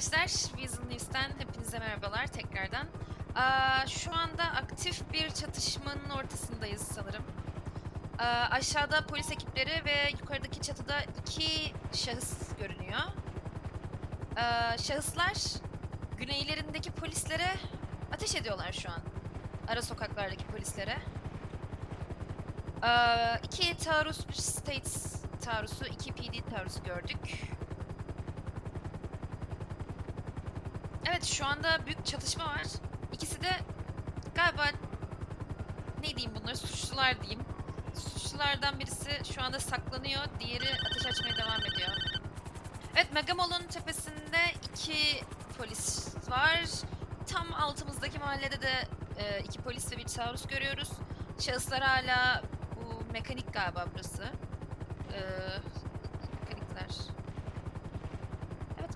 arkadaşlar, Weasel News'ten hepinize merhabalar tekrardan. Aa, şu anda aktif bir çatışmanın ortasındayız sanırım. Aa, aşağıda polis ekipleri ve yukarıdaki çatıda iki şahıs görünüyor. Aa, şahıslar güneylerindeki polislere ateş ediyorlar şu an. Ara sokaklardaki polislere. Aa, iki taarruz States taarruzu, iki PD taarruzu gördük. Evet şu anda büyük çatışma var. İkisi de galiba ne diyeyim bunları suçlular diyeyim. Suçlulardan birisi şu anda saklanıyor, diğeri ateş açmaya devam ediyor. Evet Megamol'un tepesinde iki polis var. Tam altımızdaki mahallede de e, iki polis ve bir taarruz görüyoruz. Şahıslar hala bu mekanik galiba burası. E,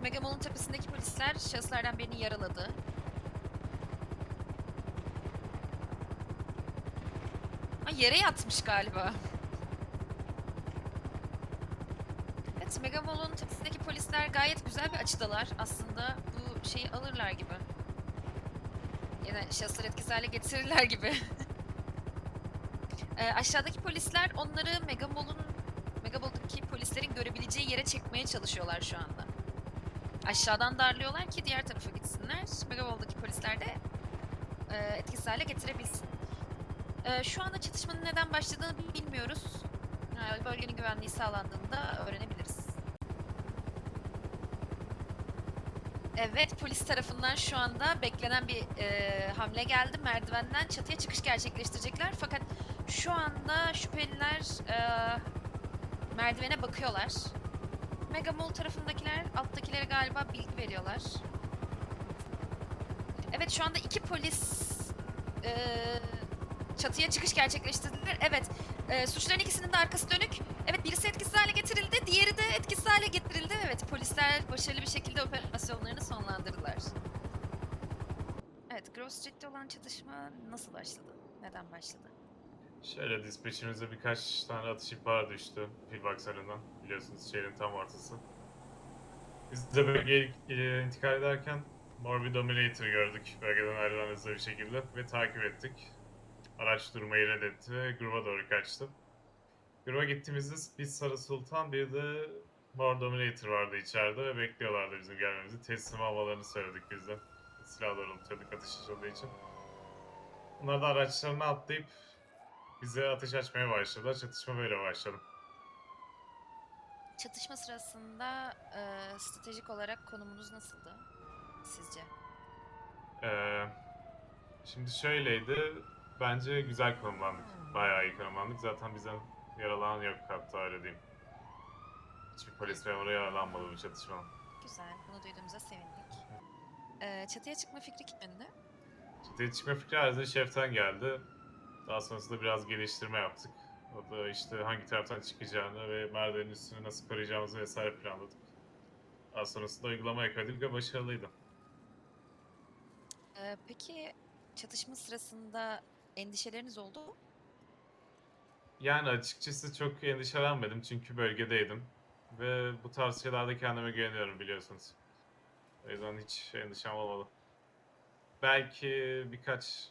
Evet, Megamall'un tepesindeki polisler şahıslardan birini yaraladı. Ha, yere yatmış galiba. Evet, Megamall'un tepesindeki polisler gayet güzel bir açıdalar. Aslında bu şeyi alırlar gibi. Yani şahısları etkisiz hale getirirler gibi. Ee, aşağıdaki polisler onları Megamall'un Megamall'daki polislerin görebileceği yere çekmeye çalışıyorlar şu anda aşağıdan darlıyorlar ki diğer tarafa gitsinler. Megavold'daki polisler de e, etkisiz hale getirebilsin. E, şu anda çatışmanın neden başladığını bi- bilmiyoruz. E, bölgenin güvenliği sağlandığında öğrenebiliriz. Evet, polis tarafından şu anda beklenen bir e, hamle geldi. Merdivenden çatıya çıkış gerçekleştirecekler. Fakat şu anda şüpheliler e, merdivene bakıyorlar. Megamall tarafındakiler alttakilere galiba bilgi veriyorlar. Evet şu anda iki polis eee, çatıya çıkış gerçekleştirdiler. Evet eee, suçların ikisinin de arkası dönük. Evet birisi etkisiz hale getirildi, diğeri de etkisiz hale getirildi. Evet polisler başarılı bir şekilde operasyonlarını sonlandırdılar. Evet Grove Street'te olan çatışma nasıl başladı? Neden başladı? Şöyle dispatchimize birkaç tane atış ihbarı düştü pillbox önünden. Biliyorsunuz şehrin tam ortası. Biz de bölgeye e, intikal ederken mor bir Dominator gördük bölgeden ayrılan hızlı bir şekilde ve takip ettik. Araç durmayı reddetti ve gruba doğru kaçtı. Gruba gittiğimizde bir Sarı Sultan bir de Mor Dominator vardı içeride ve bekliyorlardı bizim gelmemizi. Teslim almalarını söyledik biz de. Silah doğrultuyorduk atış açıldığı için. Bunlar da araçlarına atlayıp bize ateş açmaya başladılar. Çatışma böyle başladı. Çatışma sırasında eee, stratejik olarak konumunuz nasıldı sizce? Ee, şimdi şöyleydi. Bence güzel konumlandık. Bayağı iyi konumlandık. Zaten bizden yaralanan yok hatta öyle diyeyim. Hiçbir polis memuru yaralanmadı bu çatışmadan. Güzel, bunu duyduğumuza sevindik. Ee, çatıya çıkma fikri kim yönde? Çatıya çıkma fikri Arzı Şef'ten geldi. Daha sonrasında biraz geliştirme yaptık. O da işte hangi taraftan çıkacağını ve merdivenin üstünü nasıl koruyacağımızı vesaire planladık. Daha sonrasında uygulamaya koyduk ve başarılıydı. Ee, peki çatışma sırasında endişeleriniz oldu mu? Yani açıkçası çok endişelenmedim çünkü bölgedeydim. Ve bu tarz şeylerde kendime güveniyorum biliyorsunuz. O yüzden hiç endişem olmadı. Belki birkaç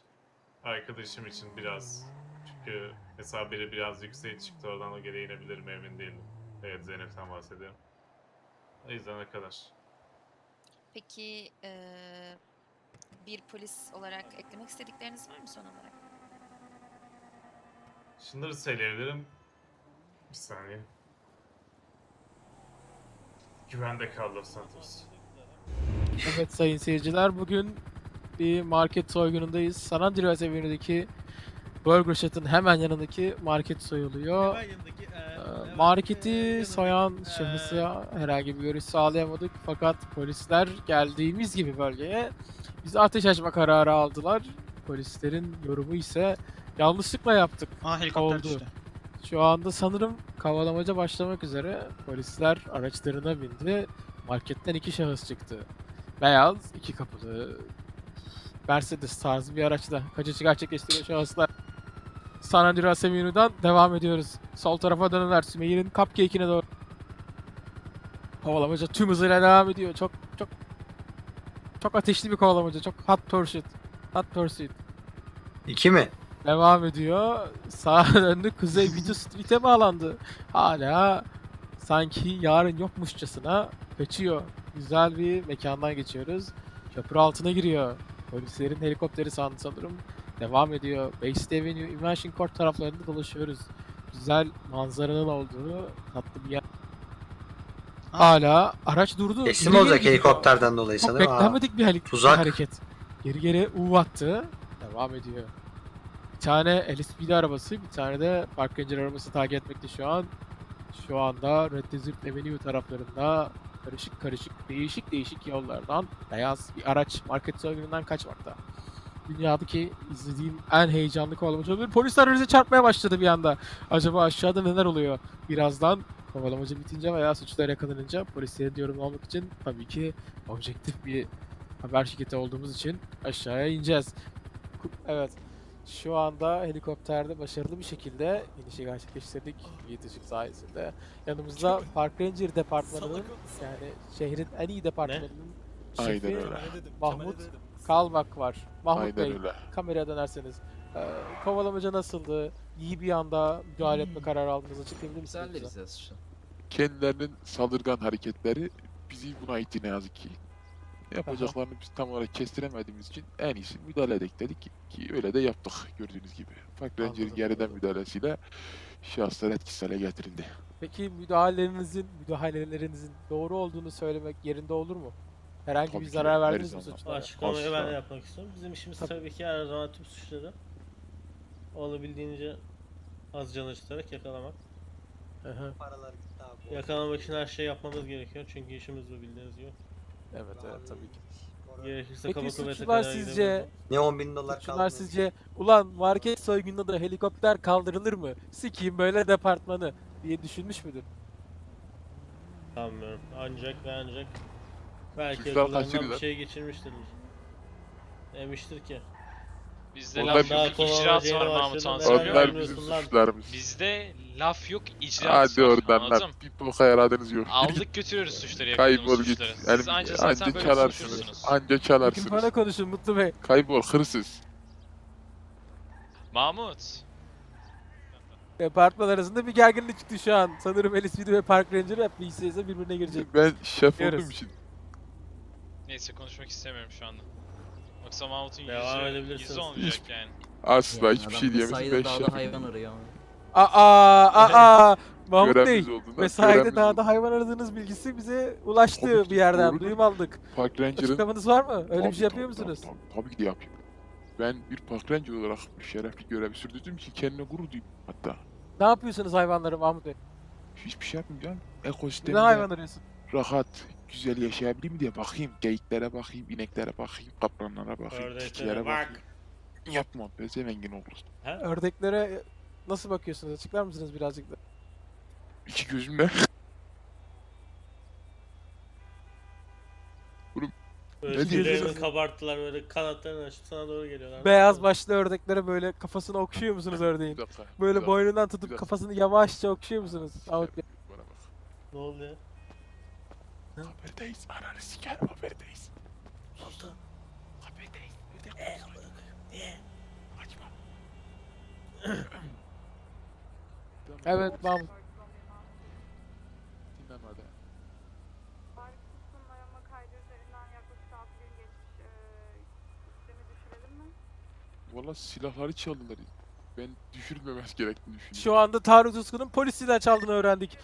arkadaşım için biraz çünkü hesap biri biraz yükseğe çıktı oradan o geri inebilir mi emin değilim. Evet Zeynep'ten bahsediyorum. O yüzden ne kadar. Peki ee, bir polis olarak eklemek istedikleriniz var mı son olarak? Şunları söyleyebilirim. Bir saniye. Güvende kal Los Santos. Evet sayın seyirciler bugün bir market soygunundayız. San Andreas Avenue'deki Burger Shot'ın hemen yanındaki market soyuluyor. Hemen yanındaki, e, Ee, Marketi e, soyan e, şahısa herhangi bir görüş sağlayamadık fakat polisler geldiğimiz gibi bölgeye bize ateş açma kararı aldılar. Polislerin yorumu ise yanlışlıkla yaptık. Aa helikopter oldu. düştü. Şu anda sanırım kavalamaca başlamak üzere. Polisler araçlarına bindi. Marketten iki şahıs çıktı. Beyaz, iki kapılı. Mercedes tarzı bir araçla kaçışı gerçekleştiriyor şahıslar. San Andreas Avenue'dan devam ediyoruz. Sol tarafa dönüler. Sümeyir'in cupcake'ine doğru. Kovalamaca tüm hızıyla devam ediyor. Çok çok Çok ateşli bir kovalamaca. Çok hot pursuit. Hot pursuit. İki mi? Devam ediyor. Sağa döndü. Kuzey Video Street'e bağlandı. Hala sanki yarın yokmuşçasına kaçıyor. Güzel bir mekandan geçiyoruz. Köprü altına giriyor. Polislerin helikopteri sandı sanırım. Devam ediyor. Bay Avenue, Invention Court taraflarında dolaşıyoruz. Güzel manzaranın olduğu tatlı bir yer. Hala araç durdu. Teslim Geri olacak helikopterden dolayı Çok sanırım. Beklenmedik bir, hali- bir hareket. Geri geri U attı. Devam ediyor. Bir tane LSPD arabası, bir tane de Park Ranger arabası takip etmekte şu an. Şu anda Red Desert Avenue taraflarında karışık karışık değişik değişik yollardan beyaz bir araç market soygunundan kaçmakta. Dünyadaki izlediğim en heyecanlı kovalamaca olabilir. Polisler aracı çarpmaya başladı bir anda. Acaba aşağıda neler oluyor? Birazdan kovalamaca bitince veya suçlular yakalanınca polislerin yorum almak için tabii ki objektif bir haber şirketi olduğumuz için aşağıya ineceğiz. Evet. Şu anda helikopterde başarılı bir şekilde inişi gerçekleştirdik Işık sayesinde. Yanımızda Park Ranger departmanının yani şehrin en iyi departmanının Aynen şefi öyle. Mahmut Kalmak var. Mahmut Aynen Bey öyle. kameraya dönerseniz. Ee, kovalamaca nasıldı? İyi bir anda müdahale Hmm. etme kararı aldığınızı açıklayabilir misiniz? bize? Güzel işte. Kendilerinin saldırgan hareketleri bizi buna itti ne yazık ki. Ne yapacaklarını biz tam olarak kestiremediğimiz için en iyisi müdahale edek dedik ki, ki öyle de yaptık gördüğünüz gibi. Park Ranger'in Anladım, geriden anladım. müdahalesiyle şahıslar etkisiz hale getirildi. Peki müdahalelerinizin, müdahalelerinizin doğru olduğunu söylemek yerinde olur mu? Herhangi Tabii bir ki, zarar verdiniz mi zaman. suçlara? Açıklamayı ben Asla. de yapmak istiyorum. Bizim işimiz Tabii. tabii ki her zaman tüm suçları olabildiğince az can acıtarak yakalamak. Hı hı. Yakalamak için her şey yapmamız gerekiyor çünkü işimiz bu bildiğiniz gibi. Evet evet tabii ki. Gerekirse Peki kuvvete suçlular kadar sizce-. Ne 10 bin dolar Suçlular kaldı. sizce ulan market soygununda da helikopter kaldırılır mı? Sikiyim böyle departmanı diye düşünmüş müdür? Sanmıyorum. Ancak ve ancak belki Suçlar akıllarından bir şey geçirmiştirler. Demiştir ki. Bizde Onlar laf bir- yok, Daha icraat var Mahmut başladı, Han merak söylüyor. Onlar bizim bilmiyorsun lan. suçlarımız. Bizde laf yok, icraat Hadi var. oradan Anladın lan. mı? Bir boka yaradınız yok. Aldık götürüyoruz suçları, kaybol git. suçları. Yani, Siz anca anca zaten böyle çalarsınız. Anca Bugün çalarsınız. bana konuşun Mutlu Bey. Kaybol hırsız. Mahmut, Departman arasında bir gerginlik çıktı şu an. Sanırım LSPD ve Park Ranger hep BCS'e birbirine girecek. Ben şef Yarız. olduğum için. Neyse konuşmak istemiyorum şu anda. Yoksa Mahmut'un Devam yüzü, edebilirsiniz. yüzü olmayacak yani. Asla hiçbir adam şey diyemezsin. mesaide Ben dağda şefim. hayvan arıyor. Aa aa aa Mahmut Bey. Mesaide dağda hayvan aradığınız bilgisi bize ulaştı Tabii ki, bir yerden. doğrudur. Duyum aldık. Park Ranger'ın Açıklamanız var mı? Öyle bir Tabii, şey yapıyor tabii, musunuz? Tabii, tabii, tabii ki de yapıyorum. Ben bir park ranger olarak bir şerefli görevi sürdürdüğüm için kendime gurur duyuyorum hatta. Ne yapıyorsunuz hayvanlara Mahmut Bey? Hiçbir şey yapmayacağım. Ne Ekosistemde hayvan arıyorsun? rahat, güzel yaşayabileyim diye bakayım. Geyiklere bakayım, ineklere bakayım, kaplanlara bakayım, Ördeklere tilkilere bak. bakayım. Yapma be, zengin olursun. Ördeklere nasıl bakıyorsunuz? Açıklar mısınız birazcık da? İki gözümle. Özgürlerini diyorsunuz? kabarttılar böyle kanatlarını açıp sana doğru geliyorlar. Beyaz başlı ördeklere böyle kafasını okşuyor musunuz ördeğin? Böyle boynundan tutup kafasını yavaşça okşuyor musunuz? Bana bak. Ne oldu ya? Haberdeyiz. Ananı sikerim haberdeyiz. Oldu. Haberdeyiz. Nerede konuşuyorsun? Açma. Evet Mahmut. Dinlen hadi. Tarih kutusunun arama kaydı üzerinden yaklaşık 6 gün geçmiş. Ee, sistemi düşürelim mi? Valla silahları çaldılar. Ben düşürülmemesi gerektiğini düşünüyorum. Şu anda Tarık Usku'nun polis silah çaldığını öğrendik.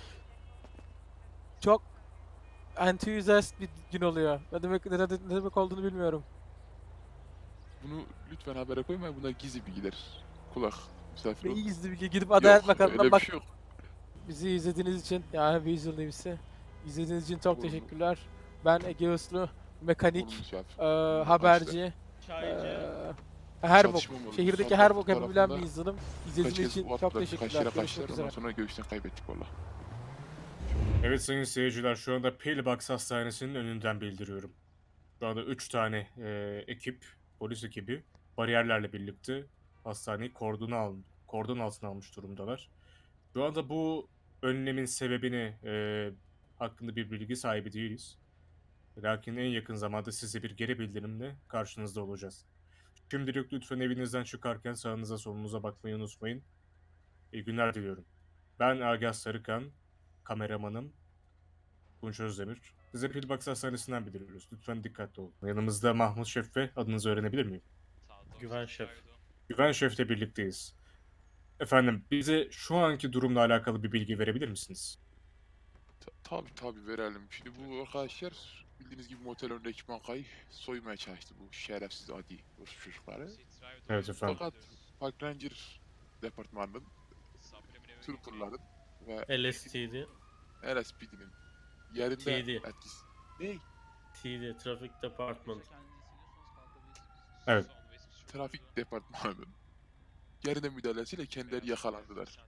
Çok enthusiast bir gün oluyor. Ne demek ne, ne- ne demek olduğunu bilmiyorum. Bunu lütfen habere koymayın. Bunlar gizli bilgiler. Kulak. Misafir ol. iyi gizli bilgi gidip Adalet Yok, Bakanı'na öyle bak. bir şey yok. Bizi izlediğiniz için yani Visual News'i izlediğiniz için çok Olur mu? teşekkürler. Ben Ege Uslu, mekanik, misafir. eee, haberci, Çaycı. eee, her bok, Çatışma mı olur? şehirdeki her bok yapabilen bir tarafında insanım. İzlediğiniz için çok teşekkürler. Kaç yere Görüşmek kaçtılar. üzere. Ondan sonra göğüsten kaybettik valla. Evet sayın seyirciler şu anda Pillbox Hastanesi'nin önünden bildiriyorum. Şu anda 3 tane e, ekip, polis ekibi bariyerlerle birlikte hastaneyi kordona al, kordon altına almış durumdalar. Şu anda bu önlemin sebebini e, hakkında bir bilgi sahibi değiliz. Lakin en yakın zamanda size bir geri bildirimle karşınızda olacağız. Şimdilik lütfen evinizden çıkarken sağınıza solunuza bakmayı unutmayın. İyi günler diliyorum. Ben Agah Sarıkan, kameramanım Tunç Özdemir. Size Pillbox Hastanesi'nden bildiriyoruz. Lütfen dikkatli olun. Yanımızda Mahmut Şef ve adınızı öğrenebilir miyim? Güven şef. Güven Şef'le birlikteyiz. Efendim bize şu anki durumla alakalı bir bilgi verebilir misiniz? Ta- Tabii tabii verelim. Şimdi bu arkadaşlar bildiğiniz gibi motel önündeki bankayı soymaya çalıştı bu şerefsiz adi Rus çocukları. Evet efendim. Fakat Park Ranger departmanının, Trooper'ların ve LSTD. LSPD'nin yerinde TD. etkisi. Ne? TD. Trafik Department. Evet. Trafik departmanının yerinde müdahalesiyle kendileri yakalandılar.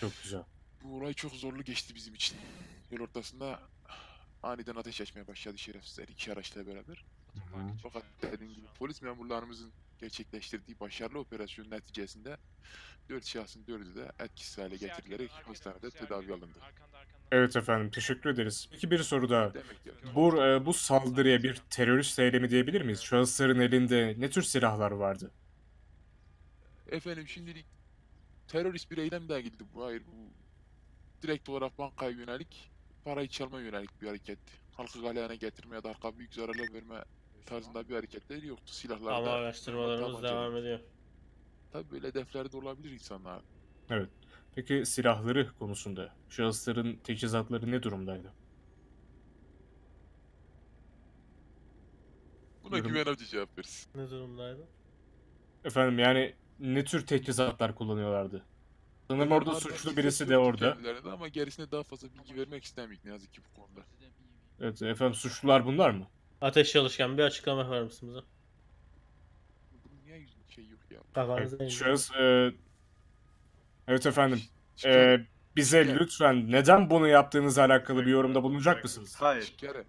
Çok güzel. Bu olay çok zorlu geçti bizim için. Yol ortasında aniden ateş açmaya başladı şerefsizler iki araçla beraber. Fakat dediğim gibi polis memurlarımızın gerçekleştirdiği başarılı operasyon neticesinde 4 şahsın 4'ü de etkisiz hale getirilerek hastanede tedavi alındı. Evet efendim teşekkür ederiz. Peki bir soru daha. Bu, e, bu saldırıya bir terörist eylemi diyebilir miyiz? Şahısların elinde ne tür silahlar vardı? efendim şimdilik terörist bir eylem daha gidildi bu. Hayır bu direkt olarak bankaya yönelik parayı çalma yönelik bir hareketti. Halkı galeyana getirme ya da halka büyük zararlar verme tarzında bir hareketleri yoktu. Silahlar Ama araştırmalarımız tabancalar. devam ediyor. Tabii böyle hedefleri de olabilir insanlar. Peki silahları konusunda şahısların teçhizatları ne durumdaydı? Buna Yorum- güven avcı cevap versin. Ne durumdaydı? Efendim yani ne tür teçhizatlar kullanıyorlardı? Sanırım orada suçlu birisi de orada. kendilerine Ama gerisine daha fazla bilgi vermek istemiyoruz ne yazık ki bu konuda. Evet efendim suçlular bunlar mı? Ateş çalışkan bir açıklama yapar mısın bize? Bunun niye yüzün şey yok ya? Kafanızda Evet, evet, şahıs e, Evet efendim. Şikare, e, bize Şikare. lütfen neden bunu yaptığınızla alakalı bir yorumda bulunacak mısınız? Hayır. şikare.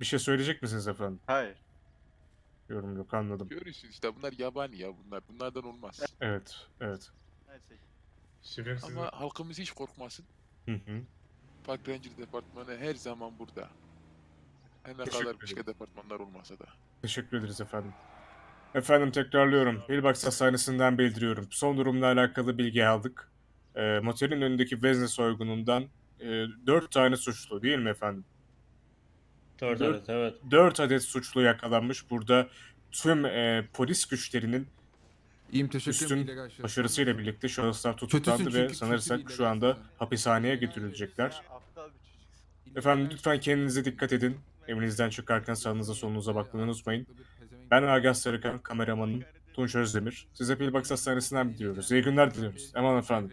Bir şey söyleyecek misiniz efendim? Hayır. Yorum yok anladım. Görüyorsun işte bunlar yabani ya bunlar. Bunlardan olmaz. Evet, evet. Şefim sizin Ama halkımız hiç korkmasın. Hı hı. Park Ranger departmanı her zaman burada. Her ne Teşekkür kadar başka ederim. departmanlar olmasa da. Teşekkür ederiz efendim. Efendim tekrarlıyorum. Hillbox Hastanesi'nden bildiriyorum. Son durumla alakalı bilgi aldık. E, motelin önündeki vezne soygunundan e, 4 tane suçlu değil mi efendim? Dört Dört- adet evet. 4 adet suçlu yakalanmış. Burada tüm e, polis güçlerinin İyiyim teşekkür Üstün ederim. başarısıyla birlikte şahıslar Kötüsün tutuklandı ve çünkü sanırsak kötü şu anda illegal hapishaneye götürülecekler. Efendim lütfen kendinize dikkat edin. Evinizden çıkarken sağınıza solunuza bakmayı Ee, unutmayın. Ben Agah Sarıkan, kameramanım Tunç Özdemir. Size Pilbox Hastanesi'nden biliyoruz. İyi günler diliyoruz. Eman efendim.